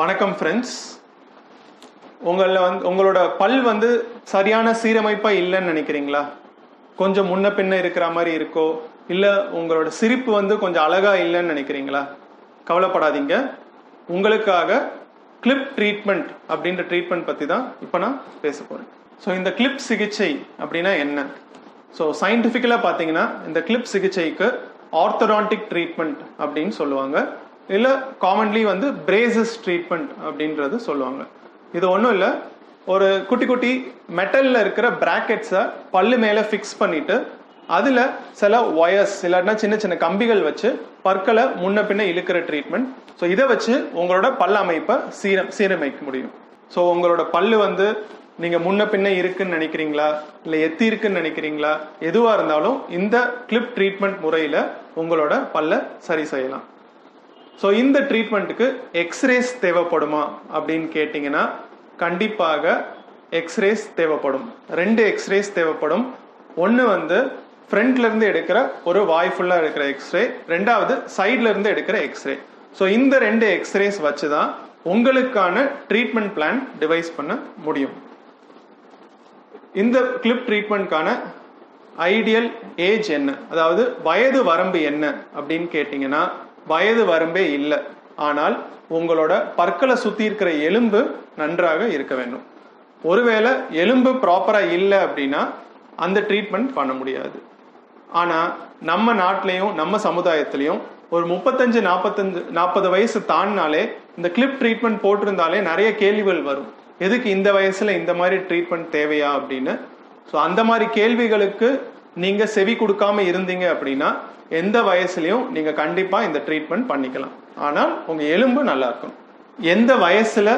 வணக்கம் ஃப்ரெண்ட்ஸ் உங்களில் வந்து உங்களோட பல் வந்து சரியான சீரமைப்பாக இல்லைன்னு நினைக்கிறீங்களா? கொஞ்சம் முன்ன பின்ன இருக்கிற மாதிரி இருக்கோ? இல்லை உங்களோட சிரிப்பு வந்து கொஞ்சம் அழகாக இல்லைன்னு நினைக்கிறீங்களா? கவலைப்படாதீங்க. உங்களுக்காக கிளிப் ட்ரீட்மெண்ட் அப்படின்ற ட்ரீட்மெண்ட் பற்றி தான் இப்போ நான் பேச போகிறேன் ஸோ இந்த கிளிப் சிகிச்சை அப்படின்னா என்ன? ஸோ சயின்டிஃபிக்கலாக பார்த்தீங்கன்னா இந்த கிளிப் சிகிச்சைக்கு ஆர்த்தடான்டிக் ட்ரீட்மெண்ட் அப்படின்னு சொல்லுவாங்க. இல்லை காமன்லி வந்து பிரேசஸ் ட்ரீட்மெண்ட் அப்படின்றது சொல்லுவாங்க. இது ஒன்றும் இல்லை. ஒரு குட்டி குட்டி மெட்டலில் இருக்கிற பிராக்கெட்ஸை பல்லு மேலே ஃபிக்ஸ் பண்ணிட்டு அதில் சில ஒயர்ஸ் இல்லாட்டினா சின்ன சின்ன கம்பிகள் வச்சு பற்களை முன்ன பின்ன இழுக்கிற ட்ரீட்மெண்ட் ஸோ இதை வச்சு உங்களோட பல் அமைப்பை சீர சீரமைக்க முடியும். ஸோ உங்களோட பல்லு வந்து நீங்கள் முன்ன பின்ன இருக்குன்னு நினைக்கிறீங்களா? இல்லை எத்தி இருக்குன்னு நினைக்கிறீங்களா? எதுவாக இருந்தாலும் இந்த கிளிப் ட்ரீட்மெண்ட் முறையில் உங்களோட பல்ல சரி செய்யலாம். ஸோ இந்த ட்ரீட்மெண்ட்டுக்கு எக்ஸ்ரேஸ் தேவைப்படுமா அப்படின்னு கேட்டிங்கன்னா கண்டிப்பாக எக்ஸ்ரேஸ் தேவைப்படும். ரெண்டு எக்ஸ்ரேஸ் தேவைப்படும். ஒன்று வந்து ஃப்ரண்ட்லேருந்து எடுக்கிற ஒரு வாய் ஃபுல்லாக எடுக்கிற எக்ஸ்ரே ரெண்டாவது சைட்லேருந்து எடுக்கிற எக்ஸ்ரே ஸோ இந்த ரெண்டு எக்ஸ்ரேஸ் வச்சு தான் உங்களுக்கான ட்ரீட்மெண்ட் பிளான் டிவைஸ் பண்ண முடியும். இந்த கிளிப் ட்ரீட்மெண்ட்கான ஐடியல் ஏஜ் என்ன? அதாவது வயது வரம்பு என்ன? அப்படின்னு கேட்டிங்கன்னா வயது வரம்பே இல்லை. ஆனால் உங்களோட பற்களை சுற்றி இருக்கிற எலும்பு நன்றாக இருக்க வேண்டும். ஒருவேளை எலும்பு ப்ராப்பராக இல்லை அப்படின்னா அந்த ட்ரீட்மெண்ட் பண்ண முடியாது. ஆனால் நம்ம நாட்டிலையும் நம்ம சமுதாயத்திலையும் ஒரு முப்பத்தஞ்சு நாற்பத்தஞ்சு நாற்பது வயசு தாண்டினாலே இந்த கிளிப் ட்ரீட்மெண்ட் போட்டிருந்தாலே நிறைய கேள்விகள் வரும். எதுக்கு இந்த வயசில் இந்த மாதிரி ட்ரீட்மெண்ட் தேவையா அப்படின்னு. ஸோ அந்த மாதிரி கேள்விகளுக்கு நீங்கள் செவி கொடுக்காம இருந்தீங்க அப்படின்னா எந்த வயசுலையும் நீங்க கண்டிப்பா இந்த ட்ரீட்மெண்ட் பண்ணிக்கலாம். ஆனால் உங்க எலும்பு நல்லா இருக்கணும். எந்த வயசுல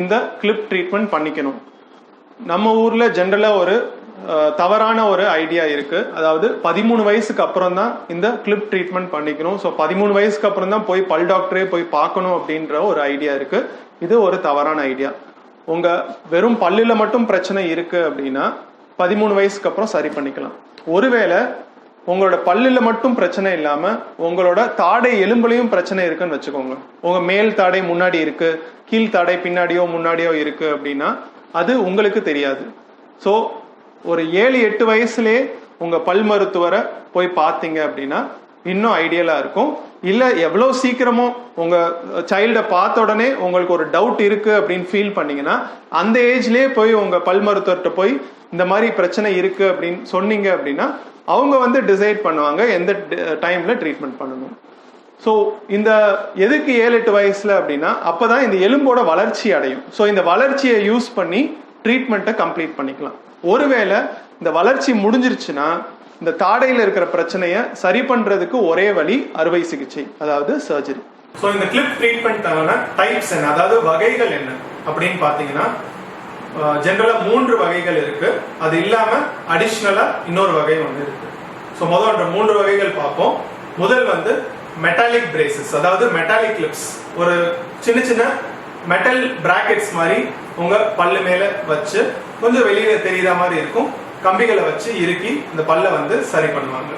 இந்த கிளிப் ட்ரீட்மெண்ட் பண்ணிக்கணும்? நம்ம ஊர்ல ஜென்ரலா ஒரு தவறான ஒரு ஐடியா இருக்கு. அதாவது பதிமூணு வயசுக்கு அப்புறம் தான் இந்த கிளிப் ட்ரீட்மெண்ட் பண்ணிக்கணும். ஸோ பதிமூணு வயசுக்கு அப்புறம் தான் போய் பல் டாக்டரே போய் பார்க்கணும் அப்படின்ற ஒரு ஐடியா இருக்கு. இது ஒரு தவறான ஐடியா உங்க வெறும் பல்லுல மட்டும் பிரச்சனை இருக்கு அப்படின்னா பதிமூணு வயசுக்கு அப்புறம் சரி பண்ணிக்கலாம். ஒருவேளை உங்களோட பல்லில் மட்டும் பிரச்சனை இல்லாமல் உங்களோட தாடை எலும்புலையும் பிரச்சனை இருக்குன்னு வச்சுக்கோங்க. உங்கள் மேல் தாடை முன்னாடி இருக்குது கீழ் தாடை பின்னாடியோ முன்னாடியோ இருக்குது அப்படின்னா அது உங்களுக்கு தெரியாது. ஸோ ஒரு ஏழு எட்டு வயசுலேயே உங்கள் பல் மருத்துவரை போய் பார்த்தீங்க அப்படின்னா இன்னும் ஐடியலாக இருக்கும். இல்லை எவ்வளோ சீக்கிரமோ உங்கள் சைல்டை பார்த்த உடனே உங்களுக்கு ஒரு டவுட் இருக்குது அப்படின்னு ஃபீல் பண்ணிங்கன்னா அந்த ஏஜ்லேயே போய் உங்கள் பல் மருத்துவர்கிட்ட போய் இந்த மாதிரி பிரச்சனை இருக்குது அப்படின்னு சொன்னீங்க அப்படின்னா அவங்க வந்து டிசைட் பண்ணுவாங்க எந்த டைமில் ட்ரீட்மெண்ட் பண்ணணும். ஸோ இந்த எதுக்கு ஏழு எட்டு வயசில் அப்படின்னா அப்போ தான் இந்த எலும்போட வளர்ச்சி அடையும். ஸோ இந்த வளர்ச்சியை யூஸ் பண்ணி ட்ரீட்மெண்ட்டை கம்ப்ளீட் பண்ணிக்கலாம். ஒருவேளை இந்த வளர்ச்சி முடிஞ்சிருச்சுன்னா இந்த தாடையில் இருக்கிற பிரச்சனையை சரி பண்றதுக்கு ஒரே வழி அறுவை சிகிச்சை அதாவது சர்ஜரி ஸோ இந்த கிளிப் ட்ரீட்மெண்ட்டான டைப்ஸ் என்ன? அதாவது வகைகள் என்ன? அப்படின்னு பார்த்தீங்கன்னா ஜென்ரலா மூன்று வகைகள் இருக்கு. அது இல்லாம அடிஷ்னலா இன்னொரு வகை ஒன்று இருக்கு. ஸோ முதல் மூன்று வகைகள் பார்ப்போம். முதல் வந்து மெட்டாலிக் பிரேசஸ் அதாவது மெட்டாலிக் கிளிப்ஸ் ஒரு சின்ன சின்ன மெட்டல் பிராக்கெட்ஸ் மாதிரி உங்க பல்லு மேல வச்சு கொஞ்சம் வெளியில தெரியுற மாதிரி இருக்கும். கம்பிகளை வச்சு இறுக்கி இந்த பல்ல வந்து சரி பண்ணுவாங்க.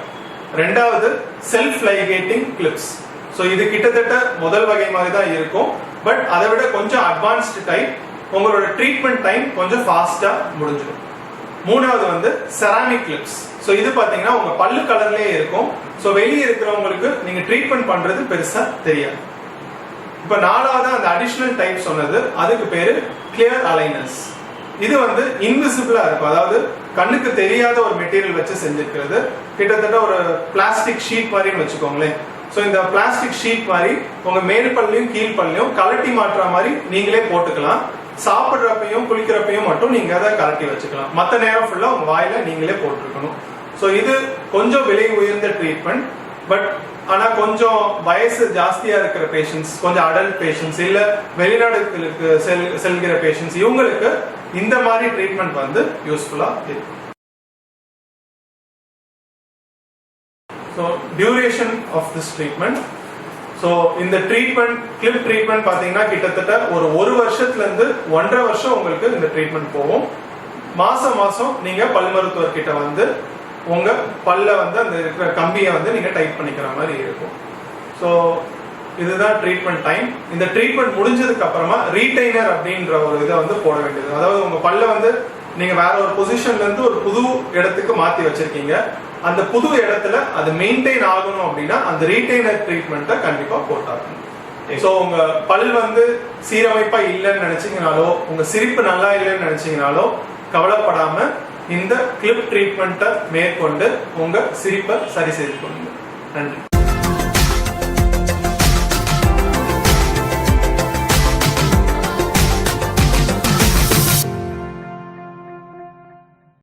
ரெண்டாவது செல்ஃப் லைகேட்டிங் கிளிப்ஸ் ஸோ இது கிட்டத்தட்ட முதல் வகை மாதிரி தான் இருக்கும். பட் அதை விட கொஞ்சம் அட்வான்ஸ்டு டைம் உங்களோட ட்ரீட்மெண்ட் டைம் கொஞ்சம் ஃபாஸ்ட்டாக முடிஞ்சிடும். மூணாவது வந்து செராமிக் கிளிப்ஸ் ஸோ இது பார்த்தீங்கன்னா உங்கள் பல்லு கலர்லேயே இருக்கும். ஸோ வெளியே இருக்கிறவங்களுக்கு நீங்கள் ட்ரீட்மெண்ட் பண்ணுறது பெருசாக தெரியாது. இப்போ நாலாவது அந்த அடிஷ்னல் டைப் சொன்னது அதுக்கு பேர் கிளியர் அலைனர்ஸ் இது வந்து இன்விசிபிளா இருக்கும். அதாவது கண்ணுக்கு தெரியாத ஒரு மெட்டீரியல் வச்சு செஞ்சிருக்கிறது. கிட்டத்தட்ட ஒரு பிளாஸ்டிக் ஷீட் மாதிரின்னு வச்சுக்கோங்களேன். ஸோ இந்த பிளாஸ்டிக் ஷீட் மாதிரி உங்க மேல் பல்லையும் கீழ் பல்லையும் கலட்டி மாற்ற மாதிரி நீங்களே போட்டுக்கலாம். சாப்பிட்றப்பையும் குளிக்கிறப்பையும் மட்டும் நீங்க அதை கலட்டி வச்சுக்கலாம். மற்ற நேரம் ஃபுல்லா உங்க வாயில நீங்களே போட்டிருக்கணும். ஸோ இது கொஞ்சம் விலை உயர்ந்த ட்ரீட்மெண்ட் பட் ஆனா கொஞ்சம் வயசு ஜாஸ்தியா இருக்கிற பேஷண்ட்ஸ் கொஞ்சம் அடல்ட் பேஷண்ட்ஸ் இல்ல வெளிநாடுகளுக்கு செல் செல்கிற பேஷண்ட்ஸ் இவங்களுக்கு இந்த மாதிரி ட்ரீட்மெண்ட் வந்து யூஸ்ஃபுல்லா இருக்கும் so duration of this treatment so இந்த ட்ரீட்மெண்ட் கிளிப் ட்ரீட்மெண்ட் பார்த்தீங்கன்னா கிட்டத்தட்ட ஒரு ஒரு வருஷத்துல இருந்து ஒன்றரை வருஷம் உங்களுக்கு இந்த ட்ரீட்மெண்ட் போகும். மாசம் மாசம் நீங்க பல் மருத்துவர்கிட்ட வந்து உங்க பல்ல வந்து அந்த இருக்கிற கம்பியை வந்து நீங்க டைட் பண்ணிக்கிற மாதிரி இருக்கும். ஸோ இதுதான் ட்ரீட்மெண்ட் டைம் இந்த ட்ரீட்மெண்ட் முடிஞ்சதுக்கு அப்புறமா ரீடைனர் அப்படின்ற ஒரு இதை வந்து போட வேண்டியது. அதாவது உங்க பல்ல வந்து நீங்க வேற ஒரு பொசிஷன்ல இருந்து ஒரு புது இடத்துக்கு மாத்தி வச்சிருக்கீங்க. அந்த புது இடத்துல அது மெயின்டைன் ஆகணும் அப்படின்னா அந்த ரீடைனர் ட்ரீட்மெண்ட்டை கண்டிப்பா போட்டாகணும். சோ உங்க பல் வந்து சீரமைப்பா இல்லைன்னு நினைச்சீங்கனாலோ உங்க சிரிப்பு நல்லா இல்லைன்னு நினைச்சீங்கனாலோ கவலைப்படாம இந்த கிளிப் ட்ரீட்மெண்ட்டை மேற்கொண்டு உங்க சிரிப்பை சரி செய்து கொள்ளுங்கள் நன்றி.